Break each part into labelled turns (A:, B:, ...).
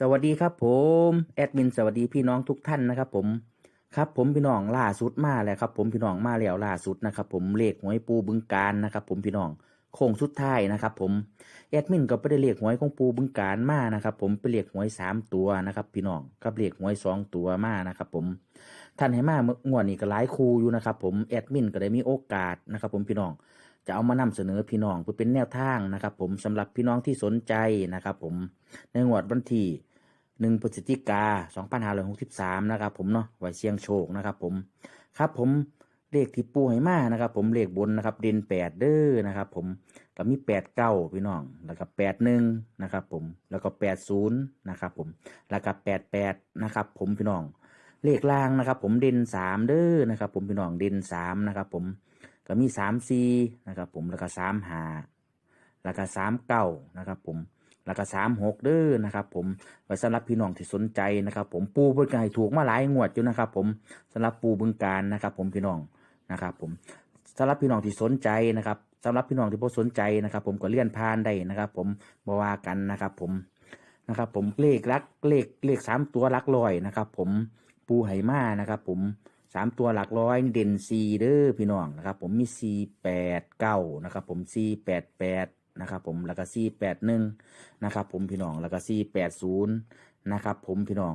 A: สวัสดีครับผมแอดมินสวัสดีพี่น้องทุกท่านนะครับ ผมครับ ผมพี่น้องล่าสุดมาแล้วครับ ผมพี่น้องมาแล้วล่าสุดนะครับ ผมเลขหวยปูบึงการนะครับ ผมพี่น้องโค้งสุดท้ายนะครับ ผมแอดมินก็ไปได้เลขหวยของปูบึงการมานะครับ ผมไปเลขหวยสามตัวนะครับ พี่น้องกับเลขหวยสองตัวมานะครับ ผมท่านให้มาเมื่องวดนี้ก็หลายคูอยู่นะครับ ผมแอดมินก็ได้มีโอกาสนะครับ ผมพี่น้อง จะเอามานำเสนอพี่น้องเพื่อเป็นแนวทางนะครับ ผมสำหรับพี่น้องที่สนใจนะครับ ผมในงวดวันที่หนึ่งพฤศจิกาสองพันห้าร้อยหกสิบสามนะครับ ผมเนาะไว้เชียงโชคนะครับ ผมครับผมเลขที่ปูให้มานะครับ ผมเลขบนนะครับเด่นแปดเด้อนะครับ ผมก็มีแปดเก้าพี่น้องแล้วก็แปดหนึ่งนะครับ ผมแล้วก็แปดศูนย์นะครับ ผมแล้วก็แปดแปดนะครับ ผมพี่น้องเลขล่างนะครับ ผมเด่นสามเด้อนะครับ ผมพี่น้องเด่นสามนะครับ ผม ก็มีสามสี่นะครับผมแล้วก็สามหาแล้วก็สามเก้านะครับผมแล้วก็สามหกเด้อนะครับผมไว้สำหรับพี่น้องที่สนใจนะครับ ผมปูเบิ่งการถูกมาหลายงวดอยู่นะครับ ผมสำหรับปูบึงการนะครับ ผมพี่น้องนะครับ ผมสำหรับพี่น้องที่สนใจนะครับสำหรับพี่น้องที่บ่สนใจนะครับ ผมก็เลื่อนผ่านได้นะครับ ผมบว่ากันนะครับ ผมนะครับ ผมเลขลักเลขเลขสามตัวหลักร้อยนะครับ ผมปูไหมานะครับ ผม สามตัวหลักร้อยเด่นซีเด้อพี่น้องนะครับ ผมมีซีแปดเก้านะครับผมซีแปดแปดนะครับผมแล้วก็ซีแปดหนึ่งนะครับผมพี่น้องแล้วก็ซีแปดศูนย์นะครับผมพี่น้อง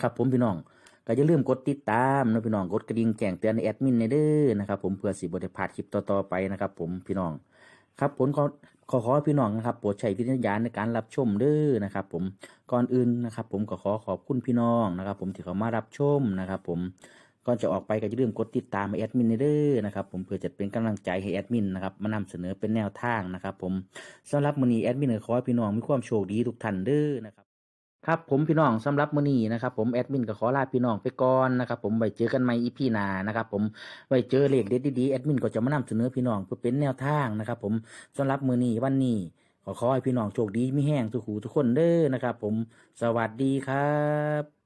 A: ครับผมพี่น้องก็อย่าลืมกดติดตามนะพี่น้องกดกระดิ่งแจ้งเตือนในแอดมินในเด้อนะครับผมเพื่อสิบได้พลาดคลิปต่อๆไปนะครับ ผมพี่น้อง ครับผลขอขอขอพี่น้องนะครับโปรดใช้วิจารณญาณในการรับชมเด้อนะครับ ผมก่อนอื่นนะครับ ผมก็ขอขอบคุณพี่น้องนะครับ ผมที่เขามารับชมนะครับ ผม ก่อนจะออกไปก็อย่าลืมกดติดตามแอดมินเด้อนะครับผมเพื่อจะเป็นกำลังใจให้แอดมินนะครับมานำเสนอเป็นแนวทางนะครับผมสำหรับมื้อนี้แอดมินขอให้พี่น้องมีความโชคดีทุกท่านเด้อนะครับครับผมพี่น้องสำหรับมื้อนี้นะครับผมแอดมินก็ขอลาพี่น้องไปก่อนนะครับผมไว้เจอกันใหม่อีพีหน้านะครับผมไว้เจอเลขเด็ดดีๆแอดมินก็จะมานำเสนอพี่น้องเพื่อเป็นแนวทางนะครับผมสำหรับมื้อนี้วันนี้ขอขอให้พี่น้องโชคดีมีแห้งทุกหูทุกคนเด้อนะครับผมสวัสดีครับ